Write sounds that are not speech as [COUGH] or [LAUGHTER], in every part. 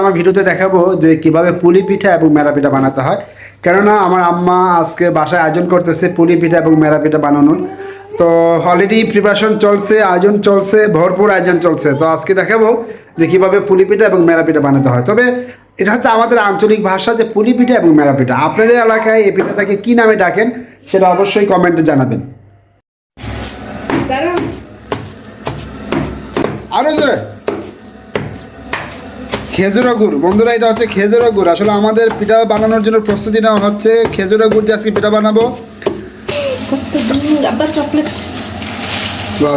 আমার ভিডিওতে দেখাবো যে কীভাবে পুলি পিঠা এবং মেরা পিঠা বানাতে হয়। কেননা আমার আম্মা আজকে বাসায় আয়োজন করতেছে পুলি পিঠা এবং মেরা পিঠা বানানোর। তো অলরেডি প্রিপারেশন চলছে, আয়োজন চলছে, ভরপুর আয়োজন চলছে। তো আজকে দেখাবো যে কীভাবে পুলি পিঠা এবং মেরা পিঠা বানাতে হয়। তবে এটা হচ্ছে আমাদের আঞ্চলিক ভাষা যে পুলি পিঠা এবং মেরা পিঠা আপনাদের এলাকায় এই পিঠাটাকে কী নামে ডাকেন সেটা অবশ্যই কমেন্টে জানাবেন। আরও জোরে খেজুরা গুড়। বন্ধুরা এটা হচ্ছে খেজুরা গুড়। আসলে আমাদের পিঠা বানানোর জন্য প্রস্তুতি নেওয়া হচ্ছে। খেজুরা গুড় দিয়ে আজকে পিঠা বানাবো।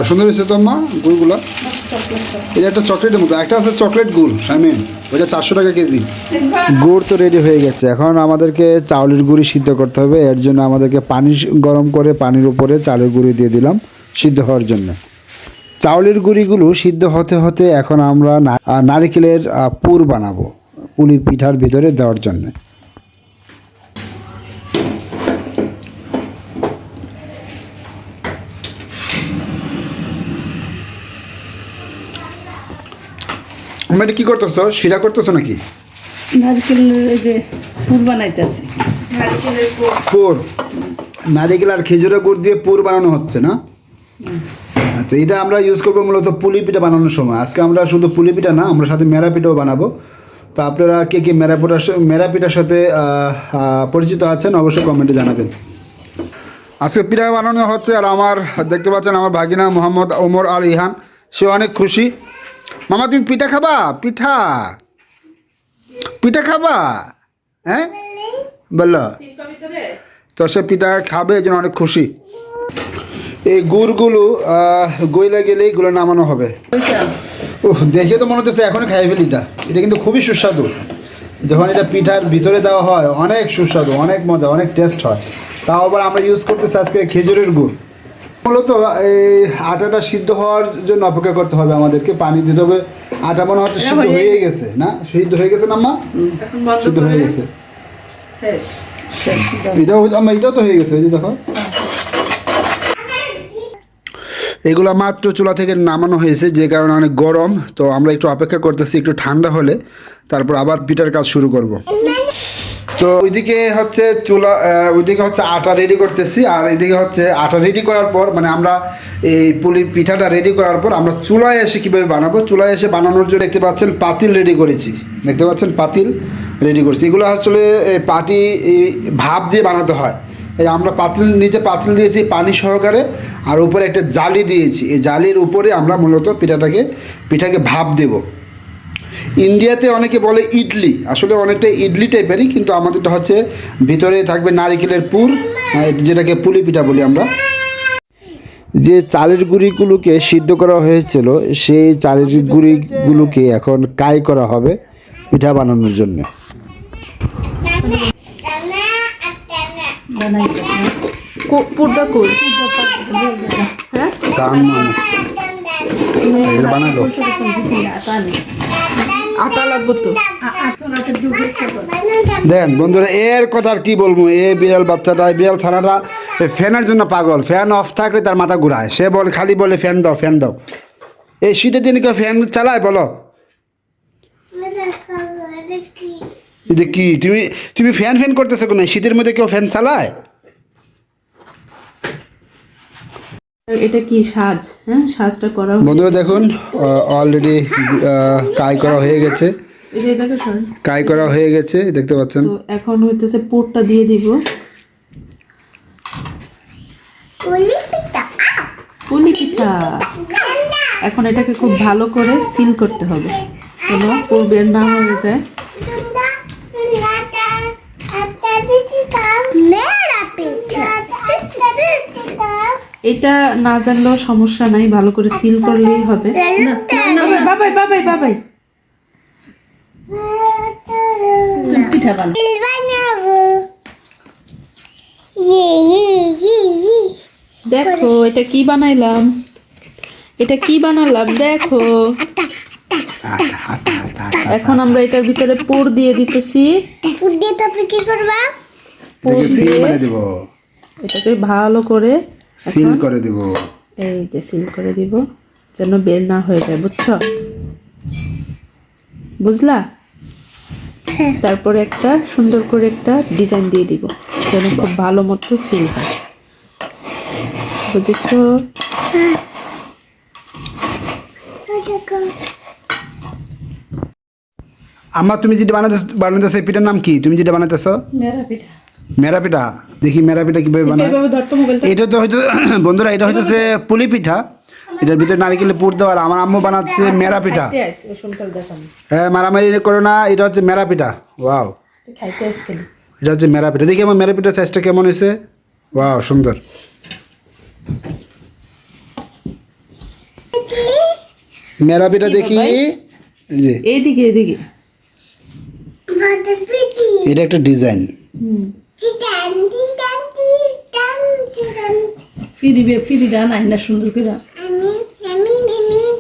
সুন্দর হয়েছে তো মা গুড়গুলো? এটা একটা চকলেটের মতো একটা আছে চকলেট গুড় শামিন ওইটা চারশো টাকা কেজি। গুড় তো রেডি হয়ে গেছে। এখন আমাদেরকে চাউলের গুঁড়ি সিদ্ধ করতে হবে। এর জন্য আমাদেরকে পানি গরম করে পানির উপরে চালের গুঁড়ি দিয়ে দিলাম সিদ্ধ হওয়ার জন্য। চাউলের গুঁড়িগুলো সিদ্ধ হতে হতে এখন আমরা নারিকেলের পুর বানাবো পুলি পিঠার ভিতরে দেওয়ার জন্য। এটা কি করতেছো? শিরা করতেছো নাকি? যে পুর বানাইতেছে। পুর। পুর। নারিকেল আর খেজুরের গুড় দিয়ে পুর বানানো হচ্ছে না? আচ্ছা এটা আমরা ইউজ করব মূলত পুলি পিঠা বানানোর সময়। আজকে আমরা শুধু পুলি পিঠা না আমরা সাথে মেরা পিঠাও বানাবো। তো আপনারা কে কে মেরা পিঠার মেরা পিঠার সাথে পরিচিত আছেন অবশ্যই কমেন্টে জানাবেন। আজকে পিঠা বানানো হচ্ছে আর আমার দেখতে পাচ্ছেন আমার ভাগিনা মোহাম্মদ ওমর আল ইহান। সে অনেক খুশি। মামা, তুমি পিঠা খাবা? পিঠা। পিঠা খাবা? হ্যাঁ? বলল তো সে পিঠা খাবে জন্য অনেক খুশি। এই গুড়গুলো গইলা গেলে এগুলো নামানো হবে। উফ, দেখে তো মনে হচ্ছে এখনই খাই ফেলি এটা। এটা কিন্তু খুবই সুস্বাদু। যখন এটা পিঠার ভিতরে দেওয়া হয়, অনেক সুস্বাদু, অনেক মজা, অনেক টেস্ট হয়। তাও আবার আমরা ইউজ করতেছি আজকে খেজুরের গুড়। মূলত এই আটাটা সিদ্ধ হওয়ার জন্য অপেক্ষা করতে হবে আমাদেরকে পানি দিতে হবে। আটা মনে হচ্ছে সিদ্ধ হয়ে গেছে না? সিদ্ধ হয়ে গেছে না মা সিদ্ধ হয়ে গেছে। শেষ শেষ এটাও আমার এটাও তো হয়ে গেছে এই যে দেখো। এগুলো মাত্র চুলা থেকে নামানো হয়েছে যে কারণে অনেক গরম। তো আমরা একটু অপেক্ষা করতেছি একটু ঠান্ডা হলে তারপর আবার পিঠার কাজ শুরু করব। তো ওইদিকে হচ্ছে চুলা ওইদিকে হচ্ছে আটা রেডি করতেছি, আর এদিকে হচ্ছে আটা রেডি করার পর মানে আমরা এই পুলি পিঠাটা রেডি করার পর আমরা চুলায় এসে কীভাবে বানাবো? চুলায় এসে বানানোর জন্য দেখতে পাচ্ছেন পাতিল রেডি করেছি। দেখতে পাচ্ছেন পাতিল রেডি করেছি। এগুলো আসলে পাটি ভাপ দিয়ে বানাতে হয়। এই আমরা পাতিল, নিচে পাতিল দিয়েছি পানি সহকারে, আর উপরে একটা জালি দিয়েছি। এই জালির উপরে আমরা মূলত পিঠাটাকে, পিঠাকে ভাপ দেবো। ইন্ডিয়াতে অনেকে বলে ইডলি। আসলে অনেকটা ইডলি টাইপেরই কিন্তু আমাদেরটা হচ্ছে ভিতরে থাকবে নারিকেলের পুর যেটাকে পুলি পিঠা বলি আমরা। যে চালের গুঁড়িগুলোকে সিদ্ধ করা হয়েছিল সেই চালের গুঁড়িগুলোকে এখন কাই করা হবে পিঠা বানানোর জন্য। হ্যাঁ? মানে এটা বানালো দেন, বন্ধুরা, এর কথা আর কি বলব? এ বিড়াল বাচ্চাটা বিড়াল ছানাটা ফ্যানের জন্য পাগল। ফ্যান অফ থাকলে তার মাথা ঘুরায়। সে বলে, খালি বলে, ফ্যান দাও ফ্যান দাও। এই শীতের দিনে কেউ ফ্যান চালায়, বলো? কি? তুমি তুমি ফ্যান ফ্যান করতেছো কেন? শীতের মধ্যে কেউ ফ্যান চালায়? এটা কি সাজ? হ্যাঁ সাজটা করা বন্ধুরা দেখুন অলরেডি কাই করা হয়ে গেছে। কাই করা হয়ে গেছে দেখতে পাচ্ছেন। এখন হইতেছে পুরটা দিয়ে দিব। পুলি পিঠা এখন এটাকে খুব ভালো করে সিল করতে হবে। কোনো পুর বের না হয়ে যায়। এটা না জানলেও সমস্যা নাই ভালো করে সিল করলেই হবে। বাবাই বাবাই বাবাই পিঠা বানাও। দেখো এটা কি বানাইলাম? এটা কি বানালাম? দেখো। আটা, আটা, আটা, আটা। এখন আমরা এটার ভিতরে পুর দিয়ে দিতেছি। পুর দিয়ে তারপরে কি করবা? পুর দিয়ে এটাকে ভালো করে সিল করে দেব। এই যে সিল করে দিব যেন বের না হয়ে যায় বুঝছ? বুঝলা? তারপরে একটা সুন্দর করে একটা ডিজাইন দিয়ে দিব যেন খুব ভালো মতো সিল হয়। বুঝেছ? আমার তুমি যেটা বানাতে বানাতেছো এই পিঠার নাম কি? তুমি যেটা বানাতেছো মেরা পিঠা। মেরা পিঠা? দেখি মেরা পিঠা কীভাবে বানায়। এভাবে ধরতো মোবাইলটা এটা তো হয়তো [COUGHS] বন্ধুরা এটা হইতেছে পুলি পিঠা। এটার ভিতরে নারিকেলের পুর দেওয়ার আমার আম্মু বানাচ্ছে মেরা পিঠা। হ্যাঁ মারামারি করো না এটা হচ্ছে মেরা পিঠা। ওয়াও এটা হচ্ছে মেরা পিঠা। দেখি আমার মেরা পিঠার সাইজটা কেমন হয়েছে। ওয়াও সুন্দর। মেরা পিঠা দেখি। যে এইদিকে এইদিকে। এটা একটা ডিজাইন হুম। দিদান ফিরি ডান আইনা সুন্দর করে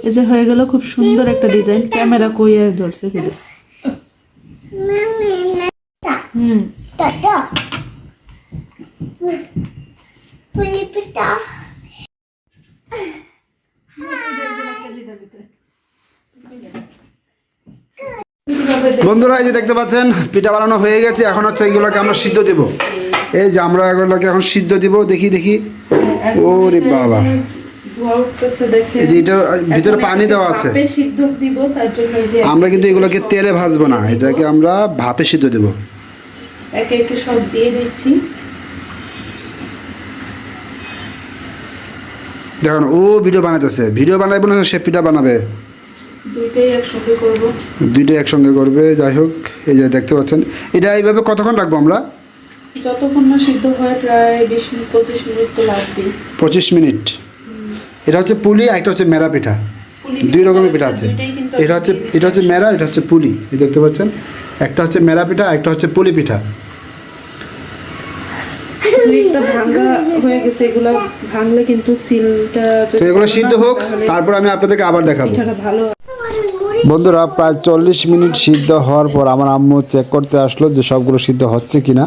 এই যে হয়ে গেল খুব সুন্দর একটা ডিজাইন ক্যামেরা কই আর ধরছে ফিরে। হুম। পিঠা বন্ধুরা এই যে দেখতে পাচ্ছেন পিঠা বানানো হয়ে গেছে। এখন হচ্ছে এগুলোকে আমরা সিদ্ধ দেব। এই যে আমরা এগুলোকে এখন সিদ্ধ দিব দেখি দেখি। বাবা। এই যে এটা ভিতরে পানি দেওয়া আছে। আমরা কিন্তু এগুলোকে তেলে ভাজবো না এটাকে আমরা ভাপে সিদ্ধ দেব। একে একে সব দিয়ে দিচ্ছি। দেখুন ও ভিডিও বানাইতেছে। ভিডিও বানাইবো না সে পিঠা বানাবে। দুইটাই একসঙ্গে করব। যাই হোক এই যে দেখতে পাচ্ছেন। এটা এইভাবে কতক্ষণ রাখব আমরা? যতক্ষণ না সিদ্ধ হয় প্রায় বিশ মিনিট পঁচিশ মিনিট তো লাগবে পঁচিশ মিনিট। এটা হচ্ছে পুলি আর একটা হচ্ছে মেরা পিঠা। দুই রকমের পিঠা আছে। এটা হচ্ছে এটা হচ্ছে মেরা এটা হচ্ছে পুলি। এই দেখতে পাচ্ছেন? একটা হচ্ছে মেরা পিঠা একটা হচ্ছে পুলি পিঠা। এগুলো সিদ্ধ হোক তারপর আমি আপনাদেরকে আবার দেখাবো। ভালো বন্ধুরা, প্রায় চল্লিশ মিনিট সিদ্ধ হওয়ার পর আমার আম্মু চেক করতে আসলো যে সবগুলো সিদ্ধ হচ্ছে কিনা।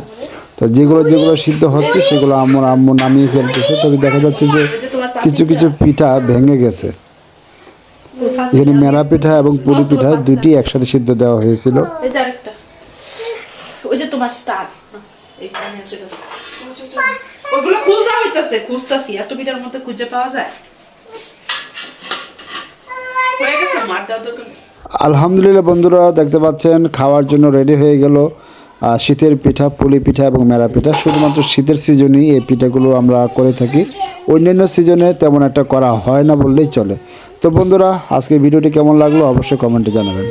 তো যেগুলো যেগুলো সিদ্ধ হচ্ছে সেগুলো আমার আম্মু নামিয়ে ফেলতেছে। তবে দেখা যাচ্ছে যে কিছু কিছু পিঠা ভেঙে গেছে। এখানে মেরা পিঠা এবং পুরি পিঠা দুটি একসাথে সিদ্ধ দেওয়া হয়েছিল। এত পিঠার মধ্যে খুঁজে পাওয়া যায়? মার দরকার। আলহামদুলিল্লাহ বন্ধুরা, দেখতে পাচ্ছেন, খাওয়ার জন্য রেডি হয়ে গেল। শীতের পিঠা, পুলি পিঠা এবং মেরা পিঠা, শুধুমাত্র শীতের সিজনেই এই পিঠাগুলো আমরা করে থাকি। অন্যান্য সিজনে তেমন একটা করা হয় না বললেই চলে। তো বন্ধুরা আজকে ভিডিওটি কেমন লাগল অবশ্যই কমেন্টে জানাবেন।